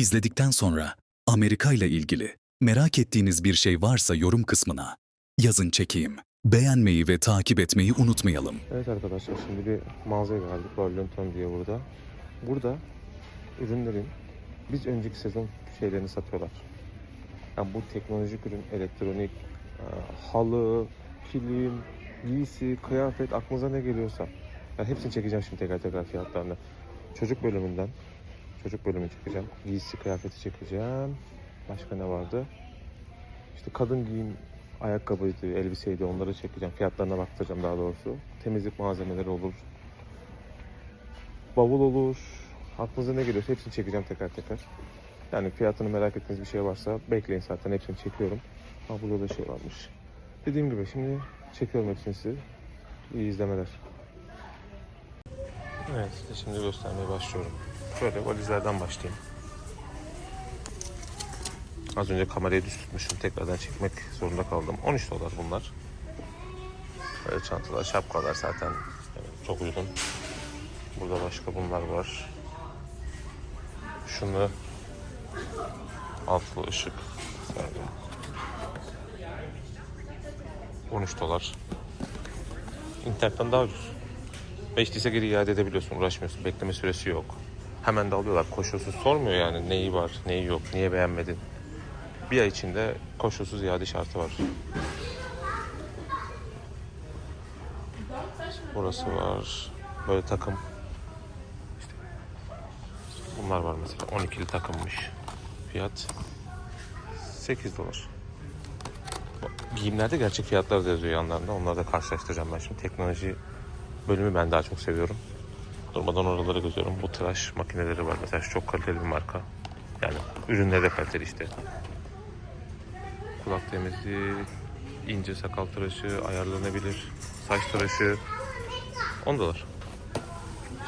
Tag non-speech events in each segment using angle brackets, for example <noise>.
İzledikten sonra Amerika ile ilgili merak ettiğiniz bir şey varsa yorum kısmına yazın çekeyim. Beğenmeyi ve takip etmeyi unutmayalım. Evet arkadaşlar şimdi bir mağazaya geldik. Burlington diye burada. Burada ürünlerin biz önceki sezon şeylerini satıyorlar. Yani bu teknolojik ürün, elektronik, e, halı, kilim, giysi, kıyafet aklınıza ne geliyorsa. Yani hepsini çekeceğim şimdi teker teker fiyatlarını. Çocuk bölümünden çocuk bölümü çekeceğim. Giysi, kıyafeti çekeceğim. Başka ne vardı? İşte kadın giyim, ayakkabıydı, elbiseydi onları çekeceğim. Fiyatlarına baktıracağım daha doğrusu. Temizlik malzemeleri olur. Bavul olur. Aklınıza ne geliyorsa hepsini çekeceğim teker teker. Yani fiyatını merak ettiğiniz bir şey varsa bekleyin zaten hepsini çekiyorum. Ha burada da şey varmış. Dediğim gibi şimdi çekiyorum hepsini size. İyi izlemeler. Evet size şimdi göstermeye başlıyorum. Şöyle valizlerden başlayayım. Az önce kamerayı düz tutmuşum. Tekrardan çekmek zorunda kaldım. 13 dolar bunlar. Böyle çantalar, şapkalar zaten yani çok uygun. Burada başka bunlar var. Şunu altlı ışık. Şöyle. 13 dolar. İnternetten daha ucuz. 5 ise geri iade edebiliyorsun. Uğraşmıyorsun. Bekleme süresi yok. Hemen de alıyorlar. Koşulsuz sormuyor yani neyi var, neyi yok, niye beğenmedin. Bir ay içinde koşulsuz iade şartı var. Burası var. Böyle takım. Bunlar var mesela. 12'li takımmış. Fiyat 8 dolar. Giyimlerde gerçek fiyatlar da yazıyor yanlarında. Onları da karşılaştıracağım ben şimdi. Teknoloji bölümü ben daha çok seviyorum. Durmadan oraları gözüyorum. Bu tıraş makineleri var. Mesela çok kaliteli bir marka. Yani ürünleri de kaliteli işte. Kulak temizliği, ince sakal tıraşı, ayarlanabilir, saç tıraşı. 10 dolar.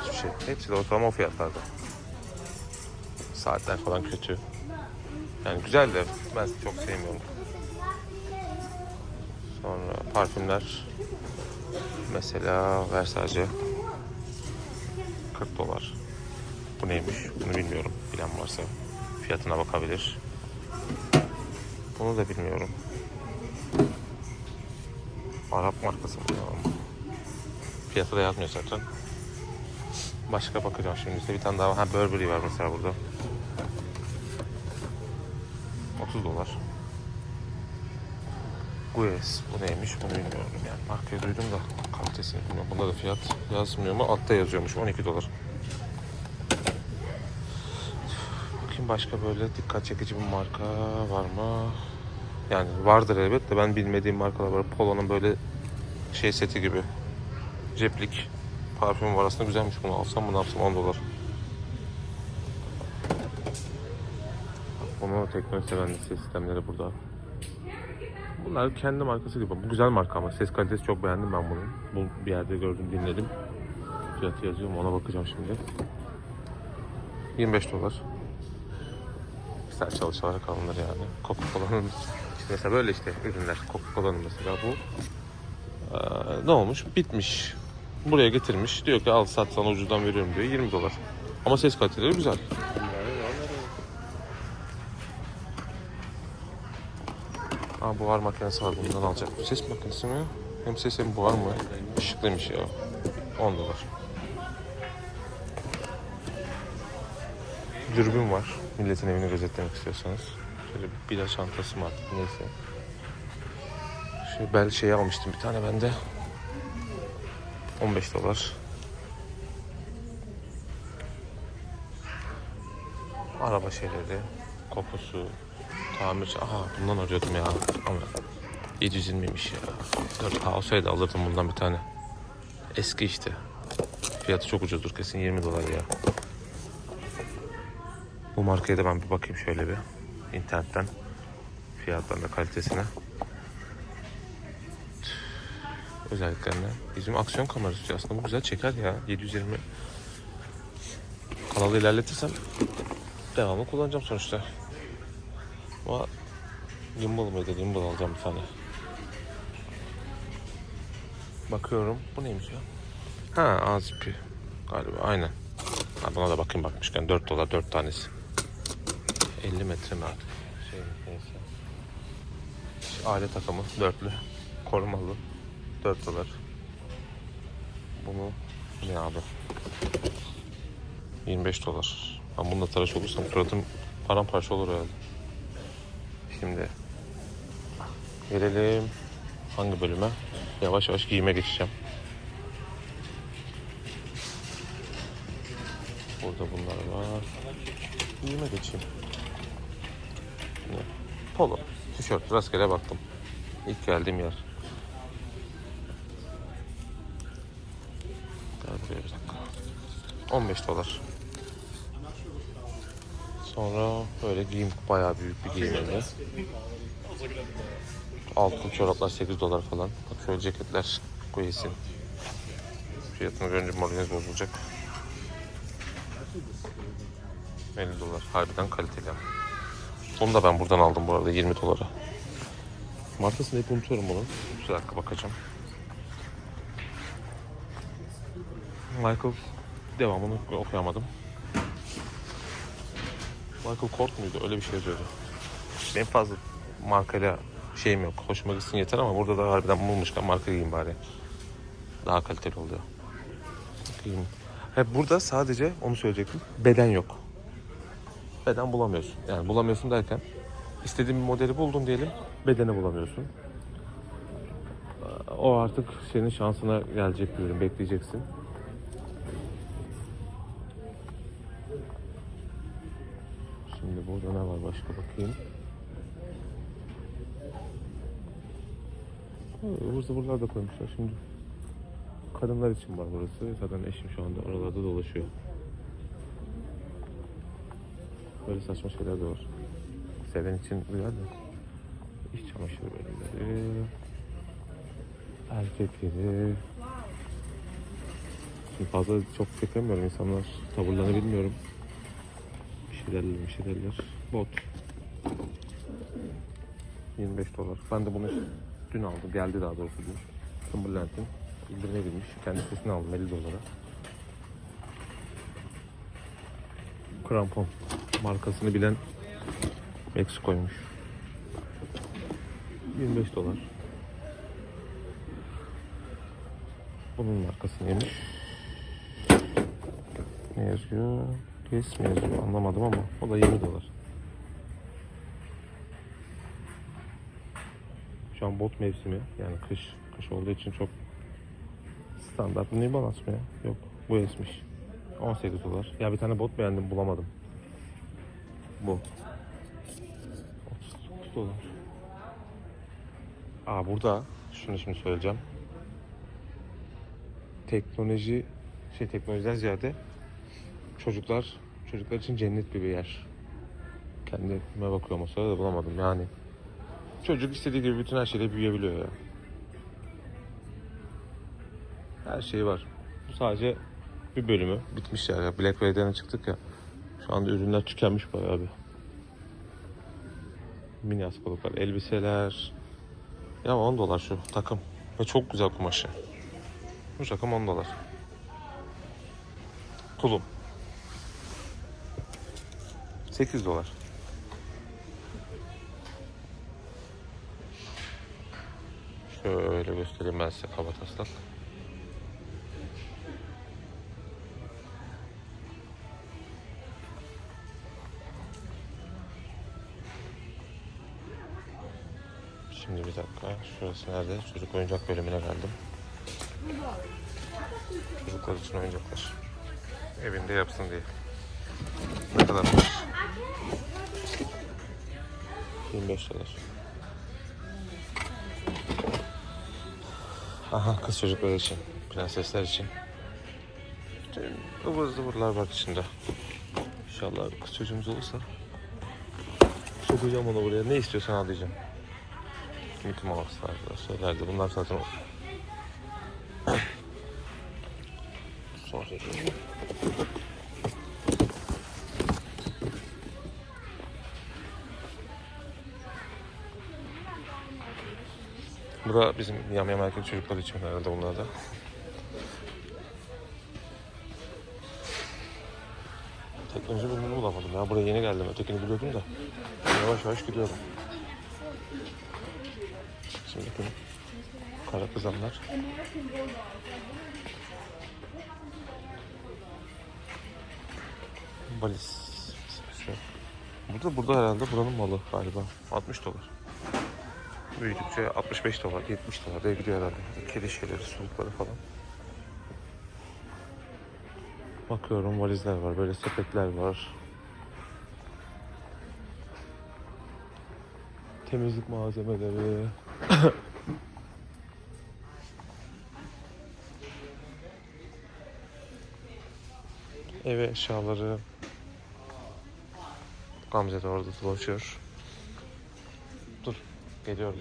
Hiçbir şey. Hepsi de ortalama o fiyatlarda. Saatler falan kötü. Yani güzel de ben çok sevmiyorum. Sonra parfümler. Mesela Versace 40 dolar. Bu neymiş? Bunu bilmiyorum. Bilen varsa fiyatına bakabilir. Bunu da bilmiyorum. Arap markası mı? ya? Fiyatı da yazmıyor zaten. Başka bakacağım şimdi işte bir tane daha var. Ha Burberry var mesela burada. 30 dolar. Guess bu neymiş bunu bilmiyorum yani markayı duydum da kalitesini bilmiyorum. Bunda da fiyat yazmıyor mu? Altta yazıyormuş 12 dolar. Bakayım başka böyle dikkat çekici bir marka var mı? Yani vardır elbet de ben bilmediğim markalar var. Polo'nun böyle şey seti gibi. Replik parfüm var aslında güzelmiş bunu alsam ne yapsam 10 dolar. Bunu teknoloji seven ses sistemleri burada. Bunlar kendi markası gibi. Bu güzel marka ama ses kalitesi çok beğendim ben bunun. Bu bir yerde gördüm dinledim. Fiyatı yazıyor mu ona bakacağım şimdi. 25 dolar. Güzel çalışarak alınır yani. Coca-Cola'nın mesela böyle işte ürünler. Coca-Cola'nın mesela bu. Ee, ne olmuş? Bitmiş. Buraya getirmiş. Diyor ki al sat sana ucuzdan veriyorum diyor. 20 dolar. Ama ses kaliteleri güzel. Aa buhar makinesi var bundan alacak. Bu ses makinesi mi? Hem ses hem buhar mı? Işıklıymış ya. 10 dolar. Dürbün var. Milletin evini gözetlemek istiyorsanız. Şöyle bir bira çantası mı artık neyse. Şu bel şeyi almıştım bir tane ben de. 15 dolar. Araba şeyleri, kokusu, tamir. Aha bundan arıyordum ya. Ama 720'ymiş ya. 4K olsaydı alırdım bundan bir tane. Eski işte. Fiyatı çok ucuzdur kesin 20 dolar ya. Bu markaya da ben bir bakayım şöyle bir internetten fiyatlarına kalitesine. Özelliklerine. Bizim aksiyon kamerası aslında bu güzel çeker ya. 720 kanalı ilerletirsem devamlı kullanacağım sonuçta. Ama gimbal mıydı? Gimbal alacağım bir tane. Bakıyorum. Bu neymiş ya? Ha ağız ipi. Galiba aynen. Ha, buna da bakayım bakmışken 4 dolar 4 tanesi. 50 metre mi artık? Şey neyse. Aile takımı dörtlü. Korumalı. 4 dolar. Bunu ne abi? 25 dolar. Ben bununla tıraş olursam suratım paramparça olur herhalde. Şimdi gelelim hangi bölüme? Yavaş yavaş giyime geçeceğim. Burada bunlar var. Giyime geçeyim. Ne? Polo, tişört, rastgele baktım. İlk geldiğim yer. Gel buraya bir dakika. 15 dolar. Sonra böyle giyim bayağı büyük bir giyim evi. Altın çoraplar 8 dolar falan. Bak şöyle ceketler Guess'in. Fiyatını görünce moraliniz bozulacak. 50 dolar. Harbiden kaliteli ama. Onu da ben buradan aldım bu arada 20 dolara. Markasını hep unutuyorum bunun. Bir dakika bakacağım. Michael devamını okuyamadım. Michael Kort muydu? Öyle bir şey yazıyordu. Benim fazla markayla şeyim yok. Hoşuma gitsin yeter ama burada da harbiden bulmuşken marka giyeyim bari. Daha kaliteli oluyor. Giyeyim. Hep burada sadece onu söyleyecektim. Beden yok. Beden bulamıyorsun. Yani bulamıyorsun derken istediğin bir modeli buldun diyelim. Bedeni bulamıyorsun. O artık senin şansına gelecek bir ürün. Bekleyeceksin. Şimdi burada ne var başka bakayım. Ivır zıvırlar da koymuşlar şimdi. Kadınlar için var burası. Zaten eşim şu anda oralarda dolaşıyor. Böyle saçma şeyler de var. Seven için güzel de. İç çamaşır bölümleri. Erkekleri. Şimdi fazla çok çekemiyorum insanlar tavırlarını bilmiyorum. Bir şeylerler. Bot. 25 dolar. Ben de bunu dün aldım. Geldi daha doğrusu dün. Timberland'in indirime girmiş. Kendi sitesini aldım 50 dolara. Krampon markasını bilen Meksiko'ymuş. 25 dolar. Bunun markası neymiş? Ne yazıyor? Yes mi yazıyor? Anlamadım ama o da 20 dolar. Şu an bot mevsimi yani kış kış olduğu için çok standart. New Balance mı ya? Yok bu esmiş. 18 dolar. Ya bir tane bot beğendim bulamadım. Bu. 39 dolar. Aa burada şunu şimdi söyleyeceğim. Teknoloji şey teknolojiden ziyade çocuklar çocuklar için cennet gibi bir yer. Kendime bakıyorum o sırada da bulamadım yani. Çocuk istediği gibi bütün her şeyle büyüyebiliyor ya. Her şey var. Bu sadece bir bölümü bitmiş ya. Black Friday'den çıktık ya. Şu anda ürünler tükenmiş bayağı bir. Mini askılıklar, elbiseler. Ya 10 dolar şu takım. Ve çok güzel kumaşı. Bu takım 10 dolar. Tulum. 8 dolar. Şöyle göstereyim ben size kaba taslak. Şimdi bir dakika. Şurası nerede? Çocuk oyuncak bölümüne geldim. Çocuklar için oyuncaklar. Evinde yapsın diye. Ne kadarmış? 25 dolar. Aha kız çocukları için. Prensesler için. İşte ıvır zıvırlar var içinde. İnşallah kız çocuğumuz olursa sokacağım onu buraya. Ne istiyorsan al diyeceğim. Mickey Mouse var, söylerdi. Bunlar zaten. <clears throat> Sonra Bu da bizim yamyam erkek çocuklar için herhalde bunlar da. Teknoloji bölümünü bulamadım ya. Buraya yeni geldim. Ötekini biliyordum da. Yavaş yavaş gidiyorum. Şimdi bakın. Kara kızanlar. Valiz. Burada burada herhalde buranın malı galiba. 60 dolar. Büyüdükçe 65 dolar, 70 dolar diye gidiyor herhalde. Kedi şeyleri, sulukları falan. Bakıyorum valizler var, böyle sepetler var. Temizlik malzemeleri. <coughs> Eve eşyaları. Gamze de orada dolaşıyor. Geliyorum.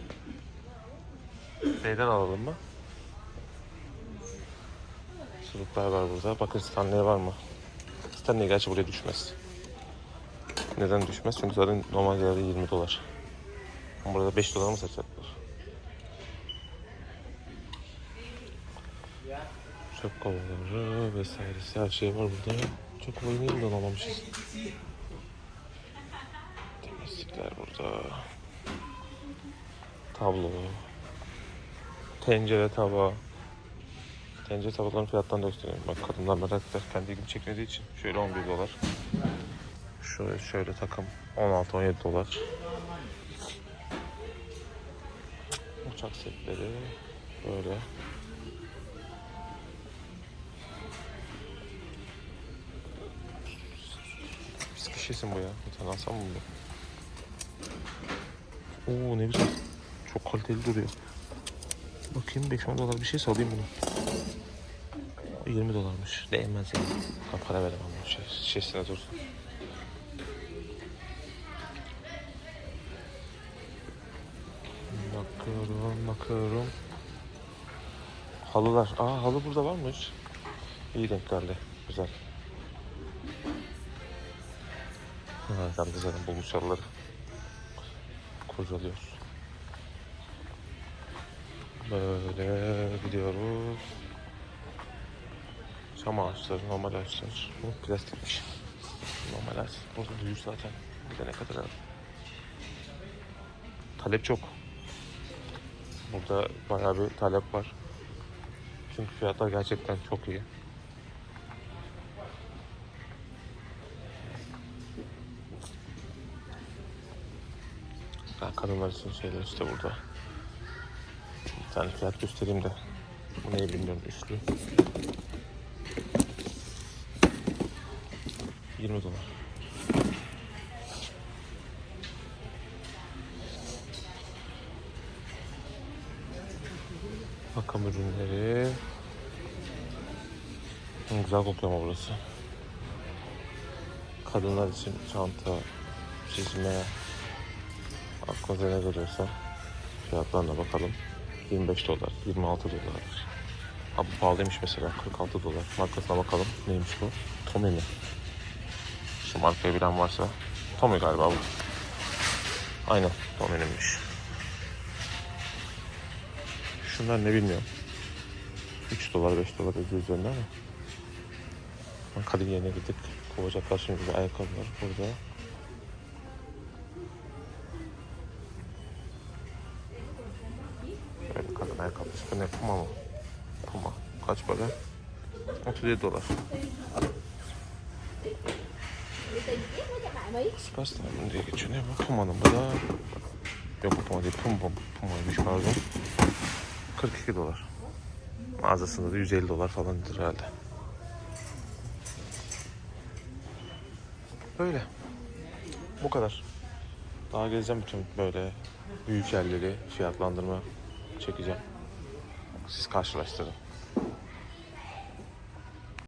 Neyden alalım mı? Suluklar var burada. Bakın Stanley var mı? Stanley gerçi buraya düşmez. Neden düşmez? Çünkü zaten normal değeri 20 dolar. Burada 5 dolar mı satacaklar? Çöp kovaları vesairesi her şey var burada. Çöp kovayı niye buradan almamışız? Temizlikler burada. Tablo. Tencere tava. Tencere tavaların fiyatlarını da göstereyim. Bak kadınlar merak eder. Kendi ilgimi çekmediği için. Şöyle 11 dolar. Şöyle, şöyle takım 16-17 dolar. Uçak setleri böyle. Viski şişesi bu ya. Bir tane alsam mı bunu? Oo ne güzel. Çok kaliteli duruyor. Bakayım 5-10 dolar bir şey alayım bunu. 20 dolarmış. Değmez yani. Ben para veremem bu şey. Şişesine dursun. Bakıyorum, bakıyorum. Halılar. Aa halı burada varmış. İyi denk geldi. Güzel. Ha, ben de zaten bulmuş halıları. Kurcalıyoruz. Böyle gidiyoruz. Çam ağaçları, normal ağaçlar. Bu plastikmiş. Normal ağaç. Burada büyür zaten. Gidene kadar. Talep çok. Burada bayağı bir talep var. Çünkü fiyatlar gerçekten çok iyi. Kadınlar için şeyler işte burada. Bir tane fiyat göstereyim de. Bu neyi bilmiyorum üstlü. 20 dolar. Bakım ürünleri. Hı, Güzel kokuyor ama burası. Kadınlar için çanta, çizme, aklınıza ne geliyorsa fiyatlarına bakalım. 25 dolar, 26 dolar. Ha bu pahalıymış mesela 46 dolar. Markasına bakalım. Neymiş bu? Tommy mi? Şu markayı bilen varsa. Tommy galiba bu. Aynen Tommy'ninmiş. Şunlar ne bilmiyorum. 3 dolar 5 dolar ödüyor üzerinde ama. Yerine gidip kovacaklar şimdi ayakkabılar burada. Bu ne Puma mı? Puma. Kaç para? 37 dolar. Superstar mı diye geçiyor. Ne bu? Puma'nın bu da... Yok bu Puma değil. Puma, Puma'ymış pardon. 42 dolar. Mağazasında da 150 dolar falandır herhalde. Böyle. Bu kadar. Daha gezeceğim bütün böyle büyük yerleri fiyatlandırma çekeceğim. Siz karşılaştırın.